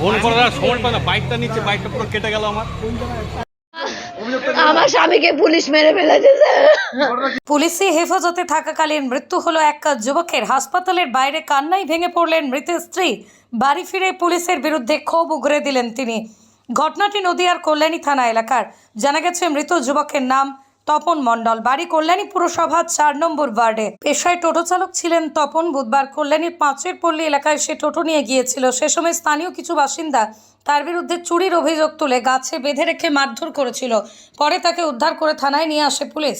Phone করার সময় পায় না। বাইকটা নিচ্ছে বাইকটা পুরো কেটে গেল আমার। আমার স্বামীকে পুলিশ মেরে ফেলেছে পুলিশি হেফাজতে থাকাকালীন মৃত্যু হলো এক যুবকের। হাসপাতালের বাইরে কান্নাই ভেঙে পড়লেন মৃতের স্ত্রী। বাড়ি ফিরে পুলিশের বিরুদ্ধে ক্ষোভ উগরে দিলেন তিনি। ঘটনাটি নদিয়ার কল্যাণী থানা এলাকার। জানা গেছে, মৃত যুবকের নাম তপন মণ্ডল। বাড়ি কল্যাণী পুরসভা চার নম্বর ওয়ার্ডে। পেশায় টোটো চালক ছিলেন তপন। বুধবার কল্যাণীর পাঁচের পল্লী এলাকায় সে টোটো নিয়ে গিয়েছিল। সে সময় স্থানীয় কিছু বাসিন্দা তার বিরুদ্ধে চুরির অভিযোগ তুলে গাছে বেঁধে রেখে মারধর করেছিল। পরে তাকে উদ্ধার করে থানায় নিয়ে আসে পুলিশ।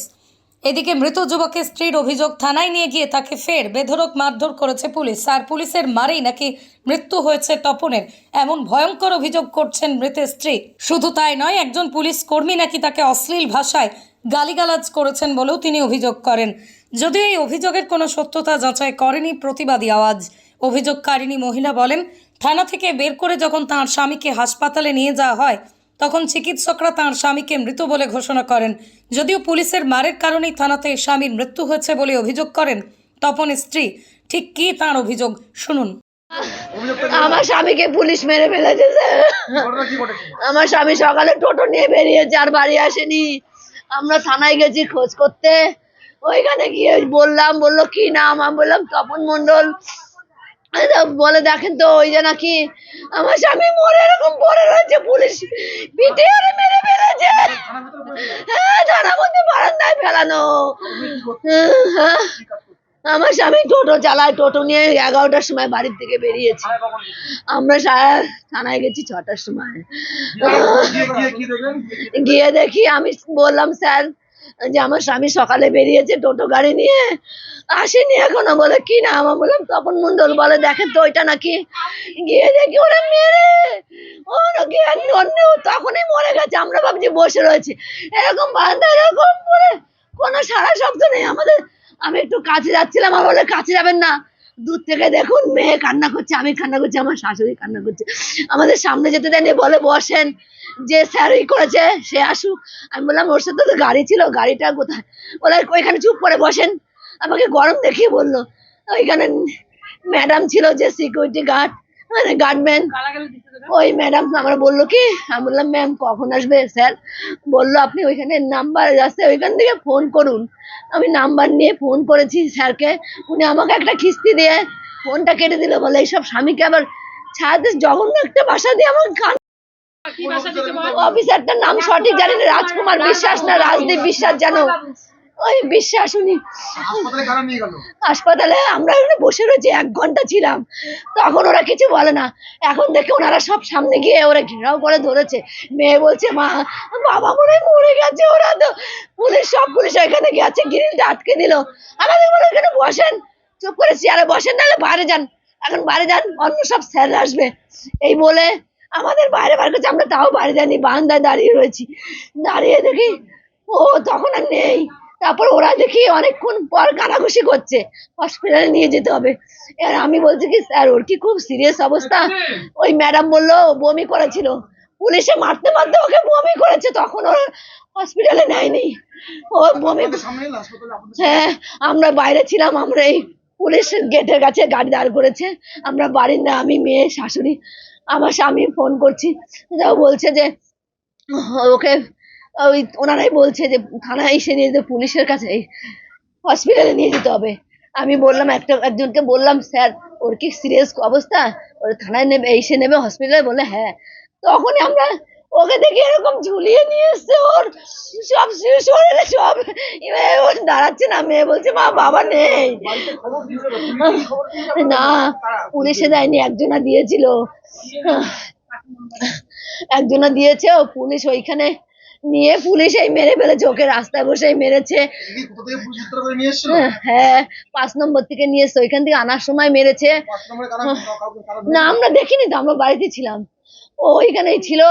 এদিকে মৃত যুবকের স্ত্রীর অভিযোগ, থানায় নিয়ে গিয়ে তাকে ফের বেধরক মারধর করেছে পুলিশ। আর পুলিশের মারেই নাকি মৃত্যু হয়েছে তপনের। এমন ভয়ঙ্কর অভিযোগ করছেন মৃতের স্ত্রী। শুধু তাই নয়, একজন পুলিশ কর্মী নাকি তাকে অশ্লীল ভাষায় গালিগালাজ করেছেন বলেও তিনি অভিযোগ করেন। যদিও এই অভিযোগের কোনো সত্যতা যাচাই করেনি প্রতিবাদী আওয়াজ। অভিযোগকারিণী মহিলা বলেন, থানা থেকে বের করে যখন তাঁর স্বামীকে হাসপাতালে নিয়ে যাওয়া হয় তখন চিকিৎসকরা তাঁর স্বামীকে মৃত বলে ঘোষণা করেন। যদিও পুলিশের মারের কারণেই থানাতে স্বামীর মৃত্যু হয়েছে বলে অভিযোগ করেন তপন স্ত্রী। ঠিক কি তাঁর অভিযোগ? শুনুন। আমার স্বামীকে পুলিশ মেরে ফেলেছে আমার স্বামী সকালে টোটো নিয়ে বেরিয়েছে আর বাড়ি আসেনি। আমরা থানায় গেছি খোঁজ করতে। ওইখানে গিয়ে বললাম বলল কি নাম? আমি বললাম তপন মণ্ডল। আচ্ছা, বলে দেখেন তো ওই যে নাকি আমার স্বামী মরে এরকম পড়ে রয়েছে পুলিশ পিটে আরে মেরে ফেলেছে। হ্যাঁ মধ্যে বারান্দায় ফেলানো। হ্যাঁ আমার স্বামী টোটো চালায় টোটো নিয়ে এগারোটার সময় বাড়ির থেকে বেরিয়েছে। আমরা থানায় গেছি ছটার সময়। গিয়ে দেখি আমি বললাম স্যার যে আমার স্বামী সকালে বেরিয়েছে টোটো গাড়ি নিয়ে আসেনি এখনও বলে, কি না? আমার বললাম, তপন মন্ডল বলে, দেখেন তো ওইটা নাকি? গিয়ে দেখি ওরা মেরে তখনই মরে গেছে। আমরা ভাবছি বসে রয়েছে। এরকম বান্ধা এরকম করে কোনো সারা শব্দ নেই আমাদের। আমি একটু কাছে যাচ্ছিলাম, আমার বলে, কাছে যাবেন না। দূর থেকে দেখুন, মেয়ে কান্না করছে, আমি কান্না করছি, আমার শাশুড়ি কান্না করছে। আমাদের সামনে যেতে দেয়নি, বলে বসেন। যে স্যার ই করেছে, সে আসুক। আমি বললাম, ওর সাথে তো গাড়ি ছিল, গাড়িটা কোথায়? বলে, ওইখানে চুপ করে বসেন। আমাকে গরম দেখিয়ে বলল, ওইখানে ম্যাডাম ছিল যে সিকিউরিটি গার্ড গার্ডম্যান। ওই ম্যাডাম আমার বলল কি? আমি বললাম ম্যাম কখন আসবে? স্যার বলল আপনি ওইখানে নাম্বার আছে ওইখান থেকে ফোন করুন। আমি নাম্বার নিয়ে ফোন করেছি স্যারকে। উনি আমাকে একটা কিস্তি দিয়ে ফোনটা কেটে দিল বলে এইসব স্বামীকে আবার ছাড়তে জঘন্য একটা বাসা দিয়ে আমাকে কান অফিসারটার নাম সঠিক জানি না রাজকুমার বিশ্বাস না রাজদীপ বিশ্বাস জানো ওই বিশ্বাস উনি হাসপাতালে আমরা বসে রয়েছি এক ঘণ্টা ছিলাম। তখন ওরা কিছু বলে না। এখন দেখে ওনারা সব সামনে গিয়ে ওরা ঘেরাও করে ধরেছে। মেয়ে বলছে মা বাবা মনে মরে গেছে ওরা তো। পুলিশ সব পুলিশ এখানে গেছে গ্রিলটা আটকে দিল। আমাদের বলে এখানে বসেন। চুপ করে চেয়ারে বসেন নাহলে বাইরে যান। এখন বাইরে যান অন্য সব স্যার আসবে। এই বলে আমাদের বাইরে বার করছে আমরা তাও বাইরে যাইনি বারান্দায় দাঁড়িয়ে রয়েছি। দাঁড়িয়ে দেখি ও তখন আর নেই। তারপর ওরা দেখি অনেকক্ষণ পর কানাঘুষি করছে। হসপিটালে নিয়ে যেতে হবে। এবার আমি বলছি কি স্যার ওর কি খুব সিরিয়াস অবস্থা? ওই ম্যাডাম বলল বমি করেছিল। পুলিশে মারতে মারতে ওকে বমি করেছে তখন ওর হসপিটালে নেয়নি। ও বমি হ্যাঁ আমরা বাইরে ছিলাম আমরা এই পুলিশ গেটের কাছে গাড়ি দাঁড় করেছে। আমরা বাড়ির না আমি মেয়ে শাশুড়ি আমার স্বামী ফোন করছি। বলছে যে ওকে ওই ওনারাই বলছে যে, থানায় এসে নিয়ে যেতে, পুলিশের কাছে হসপিটালে নিয়ে যেতে হবে। আমি বললাম, একটা, একজনকে বললাম, স্যার, ওর কি সিরিয়াস অবস্থা? ওর থানায় নেবে, এসে নেবে হসপিটালে? বলে হ্যাঁ। তখনই আমরা ওকে দেখে এরকম ঝুলিয়ে নিয়ে এসছে ওর। সব শরীরে সব এবার ওর দাঁড়াচ্ছে না, মেয়ে বলছে, মা, বাবা নেই। না, পুলিশে দেয়নি, একজনা দিয়েছিল। একজনা দিয়েছে ও, পুলিশ ওইখানে নিয়ে পুলিশ এই মেরে ফেলে ওকে রাস্তায় বসেই মেরেছে। এসেছিল হ্যাঁ পাঁচ নম্বর থেকে নিয়ে এসছে ওইখান থেকে আনার সময় মেরেছে। না আমরা দেখিনি তো আমরা বাড়িতে ছিলাম। ও ওইখানেই ছিল।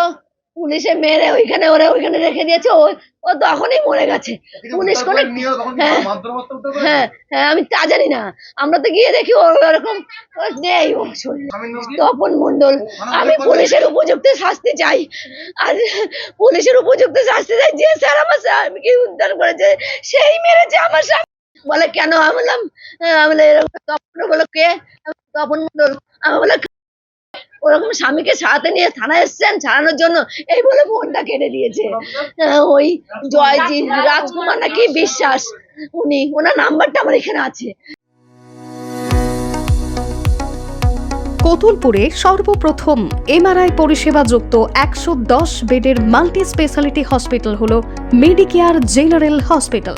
পুলিশে মেরে ওইখানে ওরা ওইখানে রেখে দিয়েছে ও ও তখনই মরে গেছে। পুলিশ কোনো হ্যাঁ। হ্যাঁ হ্যাঁ আমি তা জানি না। আমরা তো গিয়ে দেখি ওরকম নেই ও? তপন মন্ডল আমি পুলিশের উপযুক্ত শাস্তি চাই। আর পুলিশের উপযুক্ত শাস্তি চাই যে স্যার আমার স্বামীকে উদ্ধার করেছে সেই মেরেছে আমার স্বামী। বলে কেন? আমি বললাম আহ, আমি বলে এরকম তপন বলে কে? তপন মন্ডল আমি বলে ওরকম স্বামীকে সাথে নিয়ে থানায় এসছেন ছাড়ানোর জন্য। এই বলে ফোনটা কেটে দিয়েছে। ওই জয়জি রাজকুমার নাকি বিশ্বাস। উনি, ওনার নাম্বারটা আমার এখানে আছে। কোতুলপুরে সর্বপ্রথম এমআরআই পরিষেবা যুক্ত একশো দশ বেডের মাল্টি স্পেশালিটি হসপিটাল হল মেডিকেয়ার জেনারেল হসপিটাল।